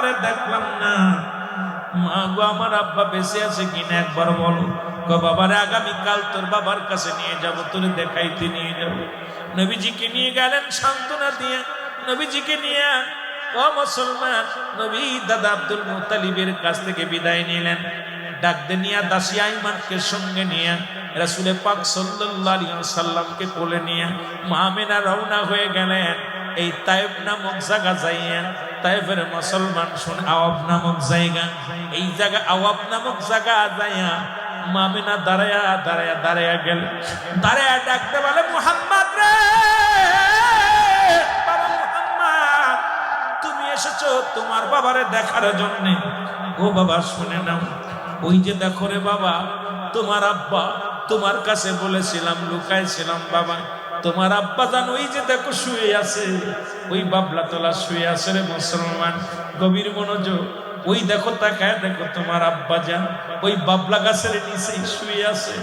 বাবারে দেখলাম না। মা গো, আমার আব্বা বেঁচে আছে কিনা একবার বলো। বাবারে, আগামীকাল তোর বাবার কাছে নিয়ে যাব, তোর দেখাইতে নিয়ে যাব। নবীজিকে নিয়ে গেলেন সান্ত্বনা দিয়ে। নবীজিকে নিয়ে, ও মুসলমান, নবী দাদা আব্দুল মুতালিবের কাছ থেকে বিদায় নিলেন। ডাকতে নিয়ে, দাসী আইমানকে সঙ্গে নিয়ে রাসুলে পাক আলাইহি সাল্লামকে কোলে নিয়ে মামিনা রওনা হয়ে গেলেন। এই তায়েব নামক জায়গা যাইয়া তায়েবের মুসলমান শুন, আওয়াব নামক জায়গা। এই জায়গা আওয়াব নামক জায়গা যাইয়া মামিনা দাঁড়ায়া দাঁড়ায়া দাঁড়ায়া গেল। দাঁড়ায়া ডাকতে বলে, মুহাম্মদ রে! বাবা মুহাম্মদ, তুমি এসেছ তোমার বাবারে দেখার জন্য। ও বাবা, শুনে নাও। ওই যে দেখো রে বাবা, তোমার আব্বা তোমার কাছে বলেছিলাম, লুকাইছিলাম বাবা। তোমার আব্বা জান ওই যে দেখো শুয়ে আছে, ওই বাবলা তোলা শুয়ে আছে রে মুসলমান, গভীর মনোযোগ। ওই দেখো তাকায় দেখো তোমার আব্বা যান ওই বাবলা গাছের নিচেই শুয়ে আছে।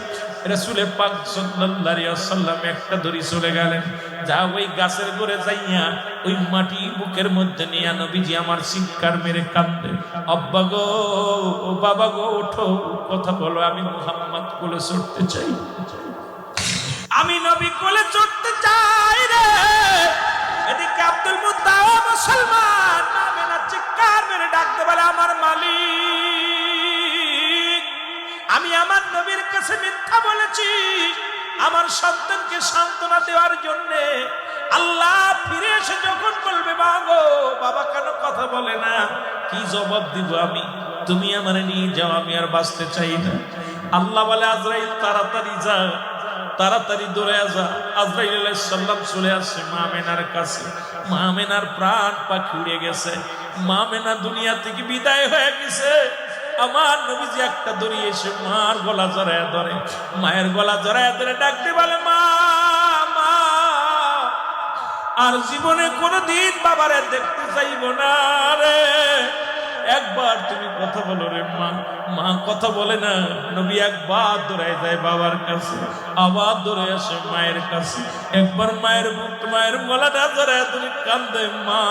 রসুলে পাক সাল্লাম একটা ধরি চলে গেলেন। যা ওই গাছের করে যাইয়া ওই মাটি বুকের মধ্যে নিয়ে নবীজি আমার চিৎকার মেরে কান্দে আব্বা গো, ও বাবা গো, ওঠো, কথা বলো, আমি মুহাম্মদ কোলে চড়তে চাই। আমি নবী কোলে চড়তে চাই রে। এদিকে আব্দুল মুত্তাও মুসলমান নামে না চিৎকার মেরে ডাকতে বলে, আমার মালিক, আমি আমার নবীর কাছে মিথ্যা বলেছি। আমার সন্তানকে সান্ত্বনা দেওয়ার জন্য আল্লাহ ফিরে এসে যখন বলবে, বাগো, বাবা কেন কথা বলে না? কি জবাব দিব আমি? তুমি আমার নিয়ে যাও, আমি আর বাঁচতে চাই না। আল্লাহ বলে, আজরাইল, তাড়াতাড়ি যা। তাড়াতাড়ি দৌড়ে যা আজরাইল আলাইহিস সালাম চলে আসে মা মেনার কাছে। মা মেনার প্রাণ পাখি উড়ে গেছে। মা মেনা দুনিয়া থেকে বিদায় হয়ে গেছে। আমার নবীজি একটা দড়ি এসে মার গলা জড়ায় ধরে। মায়ের গলা জড়ায় ধরে ডাকতে বলে, মা মা, আর জীবনে কোনোদিন বাবারে দেখতে চাইব না রে। একবার তুমি কথা বলো রে মা। মা কথা বলে না। নবী একবার দৌড়ায় যায় বাবার কাছে। আবার দৌড়ে আসে মায়ের কাছে। একবার মায়ের মায়ের গলাটা ধরে তুমি কান্দে, মা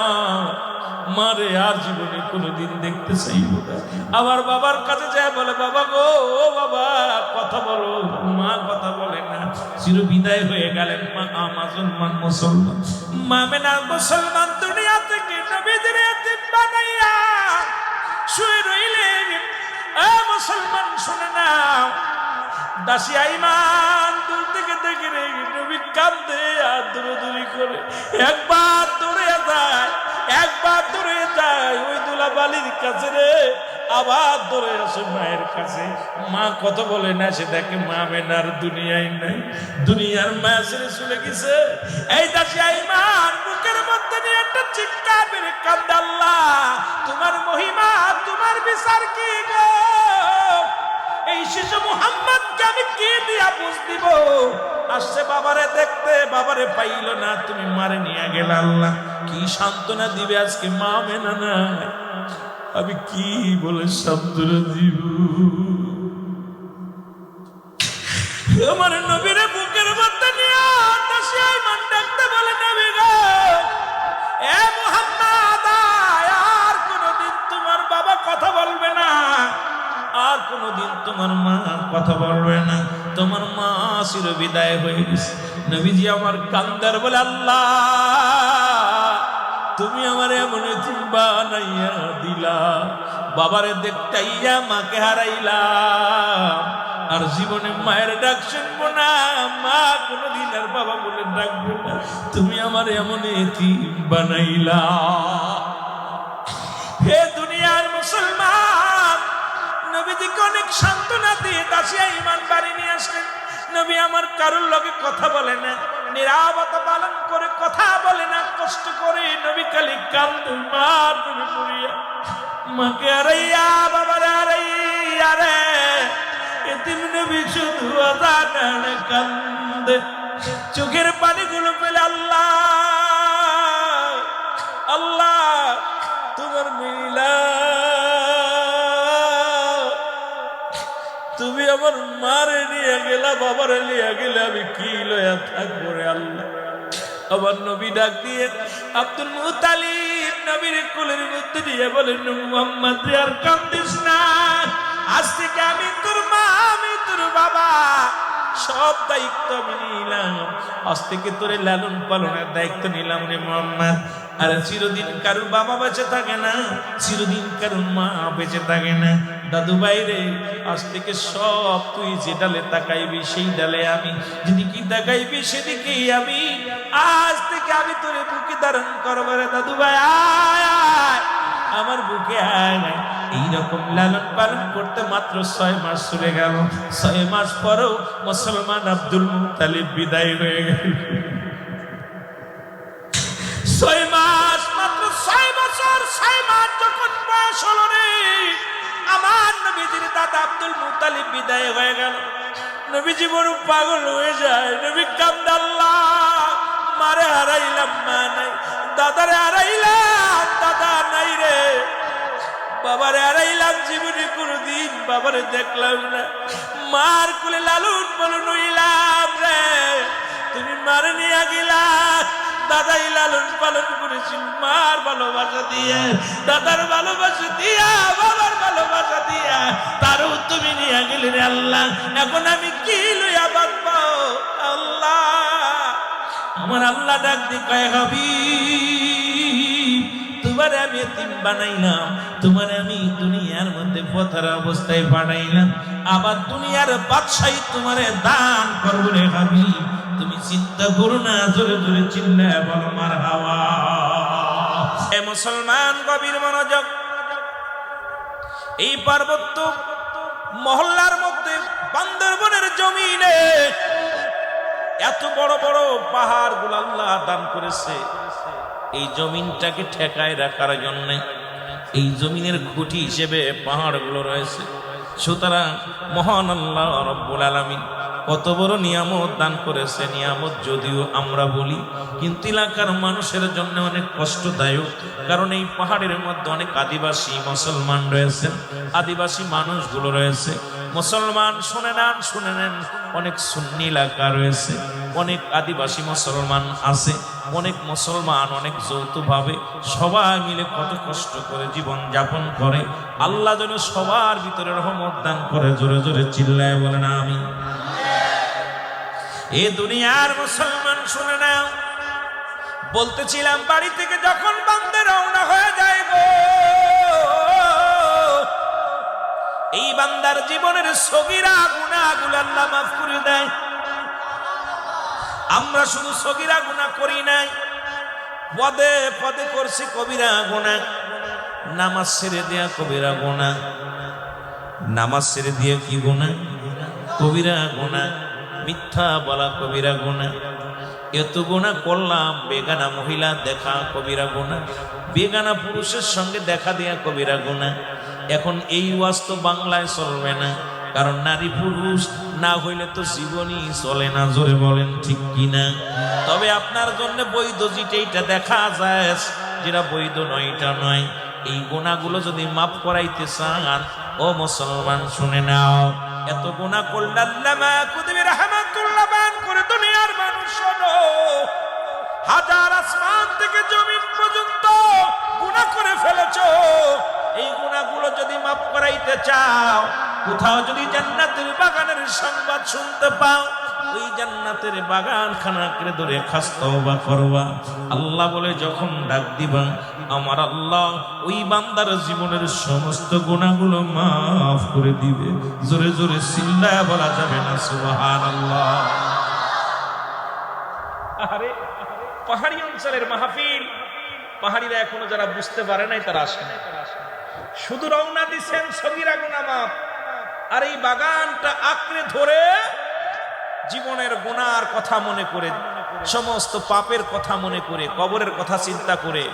মারে আর জীবনে কোনোদিন দেখতে চাইব না। আবার বাবার কাছে যায় বলে, বাবা গো বাবা, কথা বলো। মা কথা বলে না। চির বিদায় হয়ে গেলেন মা আমাজন মুসলমান। মুসলমান মামেনা মুসলমান দুনিয়া থেকে নবীদের শুয়ে রইলেন। এ মুসলমান, শুনে না দাসী আইমান দূর থেকে দেখে রে নবী কান্দে আর দূরদূরি করে। একবার দৌড়ে যায়, একবার দৌড়ে যায়, ওই দুলা বালির কাছে রে। আবার দৌড়ে আসে মায়ের কাছে। মা কত বলে, না, সে দেখে মা মেনার দুনিয়ায় নাই। দুনিয়ার মায়া ছেড়ে চলে গেছে। এই দাসী আইমান চিৎকার তোমার মহিমা, তোমার বিচার কি গো? এই শিশু মোহাম্মদকে আমি কি দিয়া বুঝ দিব? আসছে বাবারে দেখতে, বাবারে পাইল না, তুমি মারে নিয়ে গেল আল্লাহ। কি সান্ত্বনা দিবে আজকে মা মেনা না আমি কি বলে সান্ত্বনা দিব? কোনদিন তোমার মা কথা বলবে না। তোমার মা চির বিদায় হয়ে গেছে। নবীজি আমার কান্দার বলে, আল্লাহ, তুমি আমার এমন বানাইয়া দিলা। বাবারে দেখতাইয়া মাকে হারাইলাম আর জীবনে মায়ের ডাক শুনব না। মা কোনোদিন আর বাবা বলে ডাকবো না। তুমি আমার এমন বানাইলা। হে দুনিয়ার মুসলমান নবীজিকে অনেক সান্ত্বনা দিয়ে দাসিয়া ইমান বাড়ি নিয়ে আসলেন। নবী আমার কারোর লগে কথা বলে না নিরাপত্তা পালন করে কথা বলে না, কষ্ট করে নবী খালি কান্দে, মা তুমি পুরিয়া মাকে আরাইয়া, বাবারে আরাইয়া রে, এতিম নবী শুধু কান্দে। চোখের পানিগুলো পেলে আল্লাহ আমার মারে নিয়ে গেলা, বাবারে নিয়ে গেলে আমি কি লয়া থাকব রে আল্লাহ? আমার নবী ডাক দিয়ে, আব্দুল মুতালিব নবীর কোলের মধ্যে দিয়ে বলেন, মোহাম্মদ আর কান্দিস না। আজ থেকে আমি তোর মা, আমি তোর বাবা। সব দায়িত্ব আমি নিলাম। আজ থেকে তোরে লালন পালনের দায়িত্ব নিলাম রে মোহাম্মদ। আর চিরদিন কারুর বাবা বেঁচে থাকে না, চিরদিন কারুর মা বেঁচে থাকে না। দাদু বাইরে আজ থেকে সব তুই যে ডালে তাকাইবি সেই ডালে আমি। যেদিকে তাকাইবি সেদিকেই আমি। আজ থেকে আমি তোরে বুকে ধারণ করব রে দাদু ভাই। আয় আমার বুকে আয়। এইরকম লালন পালন করতে মাত্র ছয় মাস চলে গেল। ছয় মাস পরেও মুসলমান আব্দুল মুতালিব বিদায় হয়ে গেল। ছয় মাস, মাত্র ছয় বছর, ছয় মাস যখন বয়স হলো রে, আমার নবীজির দাদা আব্দুল মুতালিব বিদায় হয়ে গেল। নবীজি বড় পাগল হয়ে যায়, নবী কান্দাল্লাহ মারে হারাইলাম মা নাই, দাদারে হারাইলাম, দাদা নাই রে। বাবারে হারাইলাম জীবনে কোনোদিন বাবারে দেখলাম না। মার কুলে লালুন বলুন হইলাম রে। তুমি মারে নিয়ে গেলা। দাদাই লালন পালন করেছিল মার ভালোবাসা দিয়ে। দাদার ভালোবাসা দিয়া, বাবার ভালোবাসা দিয়া। তারও তুমি নিয়ে গেলে রে আল্লাহ। এখন আমি কি লইয়া বাঁধবো আল্লাহ। আমার আল্লাহ ডাক দি কয় হবি তোমার আমি এতিম বানাইলাম, তোমার আমি দুনিয়ার মধ্যে পথার অবস্থায় বানাইলাম। আবার দুনিয়ার বাদশাহী তোমারে দান করব রে হাবি তুমি চিন্তা করো না, জোরে জোরে চিল্লায় বলো মার হাওয়া এ মুসলমান গভীর মনোযোগ। এই পার্বত্য মহল্লার মধ্যে বান্দরবনের জমিনে এত বড় বড় পাহাড়গুলো আল্লাহ দান করেছে। এই জমিনটাকে ঠেকায় রাখার জন্য এই জমিনের খুঁটি হিসেবে পাহাড়গুলো রয়েছে। সুতরাং মহান আল্লাহ রব্বুল আলমিন কত বড় নিয়ামত দান করেছে, নিয়ামত যদিও আমরা বলি, কিন্তু এলাকার মানুষের জন্য অনেক কষ্টদায়ক, কারণ এই পাহাড়ের মধ্যে অনেক আদিবাসী মুসলমান রয়েছে আদিবাসী মানুষগুলো রয়েছে। মুসলমান, শুনে নেন শুনে নেন, অনেক সুন্নি এলাকা রয়েছে, অনেক আদিবাসী মুসলমান আছে, অনেক মুসলমান, অনেক যৌথভাবে সবাই মিলে কত কষ্ট করে জীবন যাপন করে। আল্লাহ যেন সবার ভিতরে রহমত দান করে, জোরে জোরে চিল্লায় বলে না আমি এ দুনিয়ার মুসলমান, শুনে নাও। বলতেছিলাম, বাড়ি থেকে যখন বান্দে রওনা হয়ে গো, এই বান্দার জীবনের সগিরা গুণাগুলো আল্লাহ মাফ করে দেয়। আমরা শুধু সগিরা গুণা করি নাই, পদে পদে করছি কবিরা গুণা, নামাজ ছেড়ে দেয়া কবিরা গুণা। নামাজ ছেড়ে দিয়ে কি গুণা? কবিরা গুণা। মিথ্যা বলা কবিরা গুণা। এত গুণা করলাম, বেগানা মহিলা দেখা কবিরা গুণা। বেগানা পুরুষের সঙ্গে দেখা দেয়া কবিরা গুণা। এখন এই ওয়াজ তো বাংলায় চলবে না, কারণ নারী পুরুষ না হইলে তো জীবনই চলে না, জোরে বলেন ঠিক কিনা? তবে আপনার জন্য বৈধ যেটা দেখা যায়, যেটা বৈধ নয়, এটা নয়। এই গুণাগুলো যদি মাফ করাইতে চান, ও মুসলমান শুনে নাও। এত গুণা করলে আল্লামা জমিন পর্যন্ত গুণা করে ফেলেছো। এই গুণাগুলো যদি মাফ করাইতে চাও, কোথাও যদি জান্নাতের বাগানের সংবাদ শুনতে পাও জীবনের সমস্ত গুণাগুলো মাফ করে দিবে। জোরে জোরে চিল্লা বলা যাবে না সুবহান আল্লাহ পাহাড়ি অঞ্চলের মাহফিল। পাহাড়িরা এখনও যারা বুঝতে পারে নাই, তারা আসে না শুধু রওনা দিচ্ছেন সগিরা গুনা মাপ আর এই বাগানটা আঁকড়ে ধরে জীবনের গুনার কথা মনে করে, সমস্ত পাপের কথা মনে করে, কবরের কথা চিন্তা করে,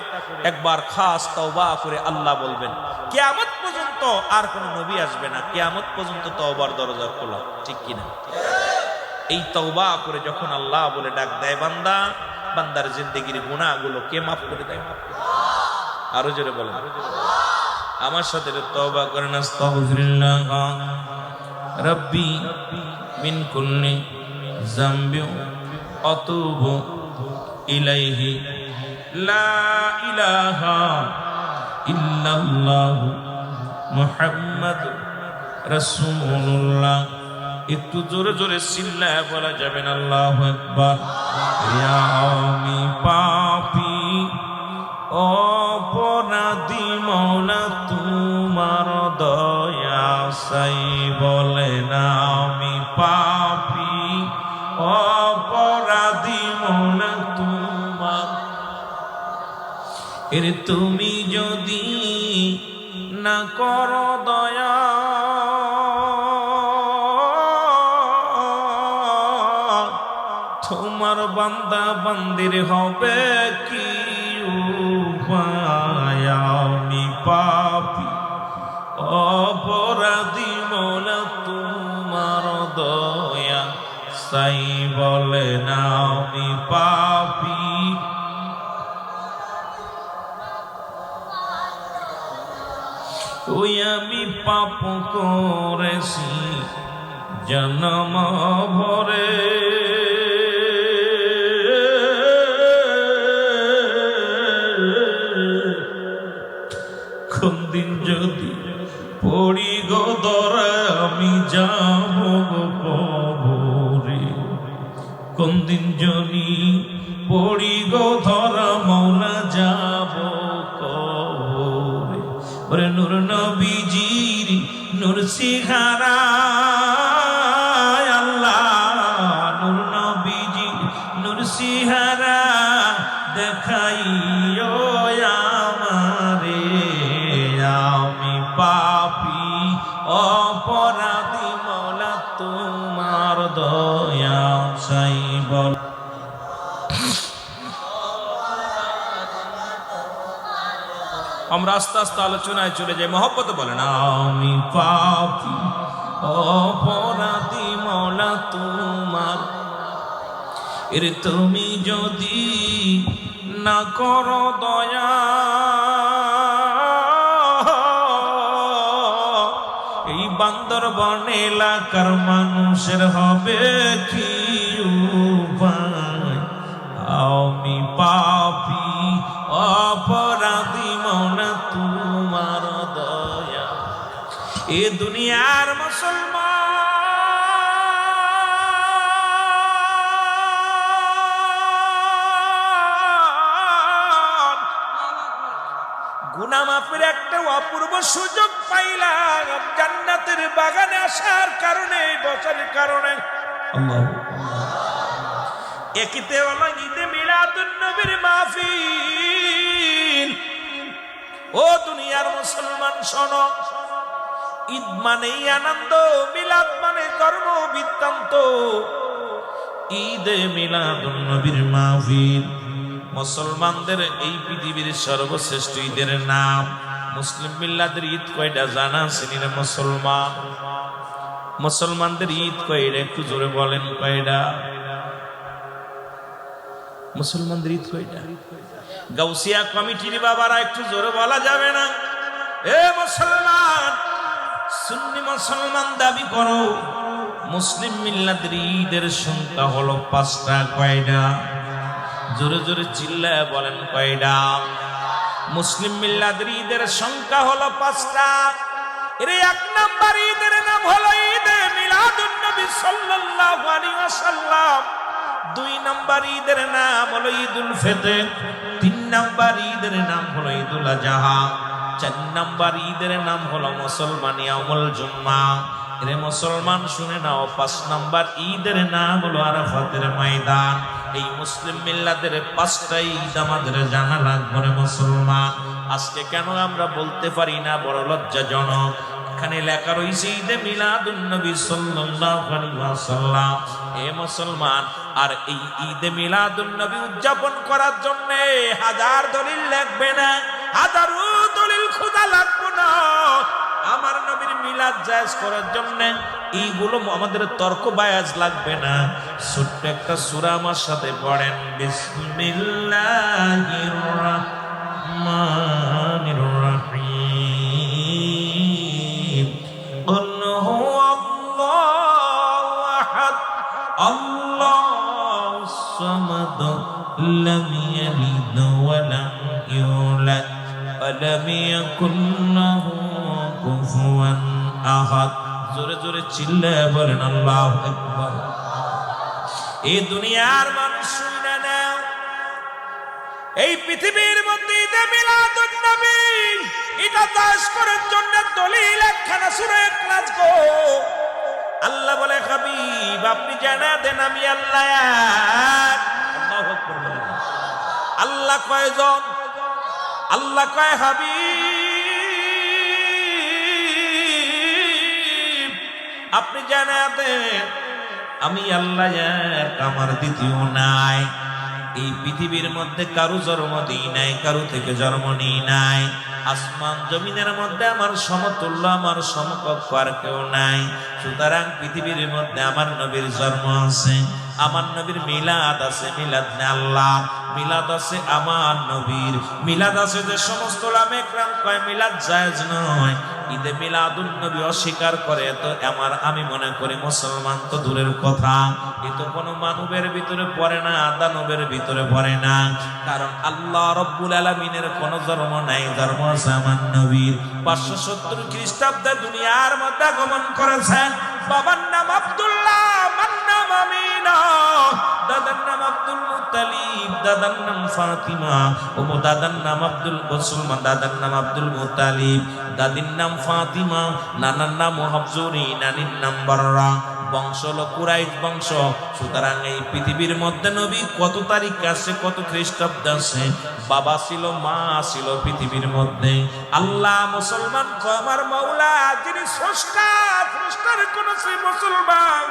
একবার খাস তওবা করে আল্লাহ বলবেন, কেয়ামত পর্যন্ত আর কোন নবী আসবে না। কেয়ামত পর্যন্ত তওবার দরজা খোলা। ঠিক কিনা? এই তওবা করে যখন আল্লাহ বলে ডাক দেয় বান্দা বান্দার জিন্দগির গুণাগুলো কে মাফ করে দেয়? আরও জোরে বলেন। আমার সাথে তওবা করেন, আস্তাগফিরুল্লাহ। রব্বি মিন কুল্লি জামবি অতুবু ইলাইহি। লা ইলাহা ইল্লাল্লাহ মুহাম্মাদ রাসূলুল্লাহ। একটু জোরে জোরে চিল্লায় বলা যাবেন আল্লাহু আকবার। আমি পাপী, অপরাধী মৌলা, তোমার দয়া সাই বলে না। আমি পাপি, অপরাধী মৌলা, তোমার এর তুমি যদি না করো দয়া বান্দা বান্দির হবে কি উপায়? আমি পাপি, অপরাধী মোলা তোমার দয়া সাই বলে না। আমি পাপি। ওই আমি পাপ করেছি, জন্ম ভরে। যদি পড়ি গো ধরা মৌলা যাব কবরে। ওরে নূর নবীজির নূর সিহারা আস্তে আস্তে আলোচনায় চলে যাই মহব্বত বলেন আমি পাপি, অপরাধী মৌলা তোমার। এর তুমি যদি না করো দয়া, এই বান্দরবন এলাকার মানুষের হবে কি সুযোগ পাইলাম জান্নাতের বাগানে আসার কারণে এই বছরের কারণে একিতে হলো ঈদে মিলাদুন নবীর মাহফিল। ও দুনিয়ার মুসলমান শোনো। ঈদ মানেই আনন্দ মিলাদ মানে কর্ম বৃত্তান্ত। ঈদে মিলাদুন নবীর মাহফিল। মুসলমানদের এই পৃথিবীর সর্বশ্রেষ্ঠ ঈদের নাম মুসলিম মিল্লাদের ঈদ কয়টা জানা শ্রেণির মুসলমান? মুসলমানদের ঈদ কয়টা একটু জোরে বলেন কয়টা মুসলমানদের ঈদ কয়টা গাউসিয়া কমিটির বাবারা, একটু জোরে বলা যাবে না? এ মুসলমান, সুন্নি মুসলমান দাবি করো, মুসলিম মিল্লাদের ঈদের সংখ্যা হলো পাঁচটা কয়টা জোরে জোরে চিল্লায় বলেন কয়টা মুসলিম মিল্লাদের ঈদের সংখ্যা হলো পাঁচটা। এর এক নাম্বার ঈদের নাম হলো ঈদে মিলাদুন সাল্লাল্লাহু আলাইহি ওয়াসাল্লাম। দুই নাম্বার ঈদের নাম হলো ঈদুল ফিতর। তিন নাম্বার ঈদের নাম হলো ঈদুল আজহা। চার নাম্বার ঈদের নাম হলো মুসলমান ইয়াউমুল জুম্মা। রে মুসলমান শুনে নাও, পাঁচ নাম্বার ঈদের নাম হলো আরাফাতের ময়দান। এই মুসলিম মিল্লাদের পাঁচটা ঈদ আমাদের জানা লাগবে মুসলমান। আজকে কেন আমরা বলতে পারি না? বড় লজ্জাজনক। এখানে লেখা রয়েছে ঈদে মিলাদুন নবী সাল্লাল্লাহু আলাইহি এ মুসলমান, আর এই ঈদে মিলাদুন নবী উদযাপন করার জন্য হাজার দলিল লাগবে না? হাজারো দলিল খোদা লাগবে মিলাদ জায়েজ করার জন্য এইগুলো আমাদের তর্ক বায়াজ লাগবে না। ছোট্ট একটা সূরা আমার সাথে পড়েন। বিসমিল্লাহির রাহমানির আহাদ জোরে জোরে চিল্লে বলেন, আল্লাহ একবার এই দুনিয়ার মানুষ শুনে নেও। এই পৃথিবীর মধ্যে ঈদে মিলাদুন নবী এটা দাস করার জন্য দলিল একখানা সুরে ক্লাস গো। আল্লাহ বলে, হাবিব, আপনি জানা দেন, আমি আল্লাহ আল্লাহ কয়জন? আল্লাহ কয় হাবিব। আপনি জানা দেন আমি আল্লাহ আমার দ্বিতীয় নাই। এই পৃথিবীর মধ্যে কারও জন্ম দিই নাই, কারও থেকে জন্ম নিই নাই। আসমান জমিনের মধ্যে আমার সমতুল্য, আমার সমকক্ষ আর কেউ নাই। সুতরাং পৃথিবীর মধ্যে আমার নবীর জন্ম আছে, আমার নবীর মিলাদ আছে, মিলাদ আল্লাহ। মিলাদ আছে আমার নবীর, মিলাদ আছে যে সমস্ত লামে একরাম কয় মিলাদ জায়েজ নয়। ঈদে মিলাদুন নবী অস্বীকার করে, তো আমার, আমি মনে করি মুসলমান তো দূরের কথা। এ তো কোনো মানবের ভিতরে পড়ে না, দানবের ভিতরে পড়ে না। কারণ আল্লাহ রব্বুল আলমিনের কোনো ধর্ম নাই ধর্ম আমার নবীর। পাঁচশো সত্তর খ্রিস্টাব্দে দুনিয়ার মধ্যে আগমন করেছেন। বাবার নাম আব্দুল্লাহ আমার নাম আমিনা। দাদার নাম আব্দুল মুতালিব, দাদার নাম ফাতিমা ও দাদার নাম আব্দুল মুসলমান দাদার নাম আব্দুল মুতালিব, দাদির নাম ফাতিমা, নানার নাম হাফজুরি, নানির নাম বাররা। বংশ হলো কুরাইশ বংশ। সুতরাং এই পৃথিবীর মধ্যে নবী কত তারিখ আছে কত খ্রিস্টাব্দ আছে বাবা ছিল, মা ছিল পৃথিবীর মধ্যে। আল্লাহ মুসলমান, আমার মাওলা, যিনি স্রষ্টা, স্রষ্টার কোন মুসলমান,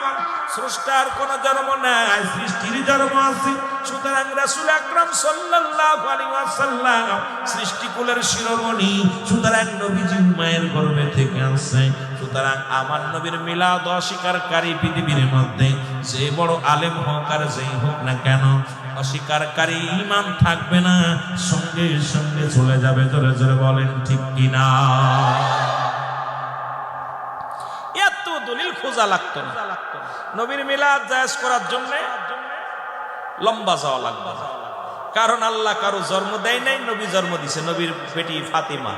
স্রষ্টার কোন জন্ম নাই সৃষ্টির জন্ম আছে। সুতরাং রাসূল আকরাম সাল্লাল্লাহু আলাইহি ওয়াসাল্লাম সৃষ্টিকুলের শিরোমণি, সুতরাং নবীজি মায়ের গর্ভে থেকে আসছে। সুতরাং আমার নবীর মিলাদ অস্বীকারী পৃথিবীর মধ্যে। যে বড় আলেম হোক আর যেই হোক না কেন, অস্বীকারী ইমান থাকবে না। সঙ্গে সঙ্গে চলে যাবে, জোরে জোরে বলেন ঠিক কিনা? এত দলিল খোঁজা লাগতো না। নবীর মিলাদ জায়েজ করার জন্য লম্বা যাওয়া লাগবে। কারণ আল্লাহ কারও জন্ম দেয় নাই, নবী জন্ম দিছে। নবীর বেটি ফাতিমা।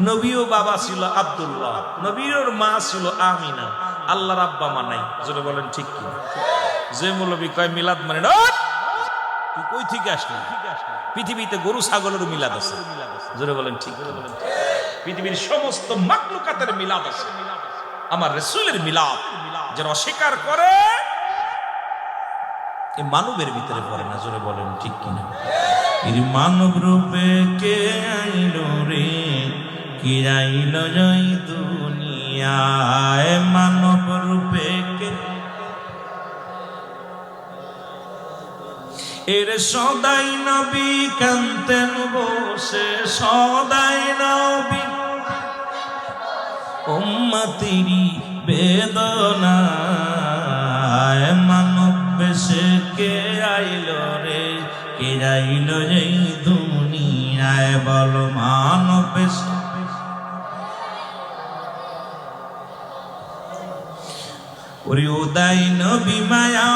নবীও বাবা ছিল আব্দুল্লাহ। নবীর মা ছিল আমিনা। আল্লাহর আব্বা মা নাই। যেটা বলেন ঠিক কি? যে মৌলবী কয়, মিলাদ মানে তুই কই থেকে আসলি? পৃথিবীতে গরু ছাগলের মিলাদ আছে। জোরে বলেন ঠিক পৃথিবীর সমস্ত মাকলুকাতের মিলাদ আছে। আমার রসুলের মিলাদ যারা অস্বীকার করে এ মানবের ভিতরে পড়ে না, জোরে বলেন ঠিক কিনা? এর মানব রূপে কে আইলো রে? কে আইলো জয় দুনিয়ায় মানব রূপে কে? এর সদাই নবী কান্তেন বসে সদাই নবী। উম্মতিরি বেদনায় মানব বেশে কে আইল রে কে আইল এই দুনিয়ায় বল মানব ওরে উদয় নবী মায়া